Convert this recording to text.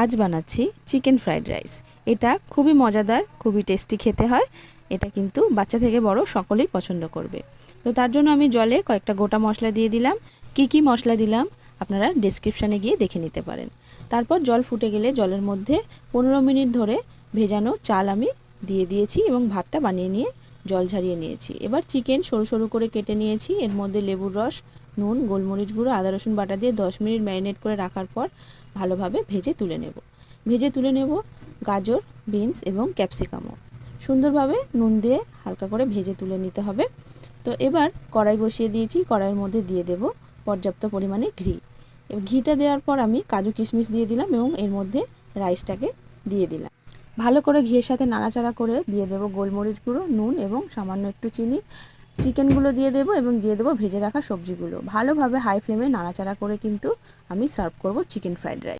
আজ বানাচ্ছি chicken fried rice. এটা খুবই মজাদার, খুবই টেস্টি খেতে হয়। এটা কিন্তু বাচ্চা থেকে বড় সকলেই পছন্দ করবে। তো তার জন্য আমি জলে কয়েকটা গোটা মশলা দিয়ে দিলাম। কি কি মশলা দিলাম আপনারা ডেসক্রিপশানে গিয়ে দেখে নিতে পারেন। তারপর জল ফুটে গেলে জলের মধ্যে পনেরো মিনিট ধরে ভেজানো চাল আমি দিয়ে দিয়েছি এবং ভাতটা বানিয়ে নিয়ে জল ঝারিয়ে নিয়েছি। এবার চিকেন সরু সরু করে কেটে নিয়েছি। এর মধ্যে লেবুর রস নুন, গোলমরিচ গুঁড়ো, আদা, রসুন বাটা দিয়ে দশ মিনিট ম্যারিনেট করে রাখার পর ভালোভাবে ভেজে তুলে নেব। ভেজে তুলে নেব গাজর, বিনস এবং ক্যাপসিকামও। সুন্দরভাবে নুন দিয়ে হালকা করে ভেজে তুলে নিতে হবে। তো এবার কড়াই বসিয়ে দিয়েছি, কড়াইয়ের মধ্যে দিয়ে দেব পর্যাপ্ত পরিমাণে ঘি। ঘিটা দেওয়ার পর আমি কাজু কিশমিশ দিয়ে দিলাম এবং এর মধ্যে রাইসটাকে দিয়ে দিলাম। ভালো করে ঘিয়ের সাথে নাড়াচাড়া করে দিয়ে দেবো গোলমরিচ গুঁড়ো, নুন এবং সামান্য একটু চিনি। চিকেনগুলো দিয়ে দেবো এবং দিয়ে দেবো ভেজে রাখা সবজিগুলো। ভালোভাবে হাই ফ্লেমে নাড়াচাড়া করে কিন্তু আমি সার্ভ করব চিকেন ফ্রাইড রাইস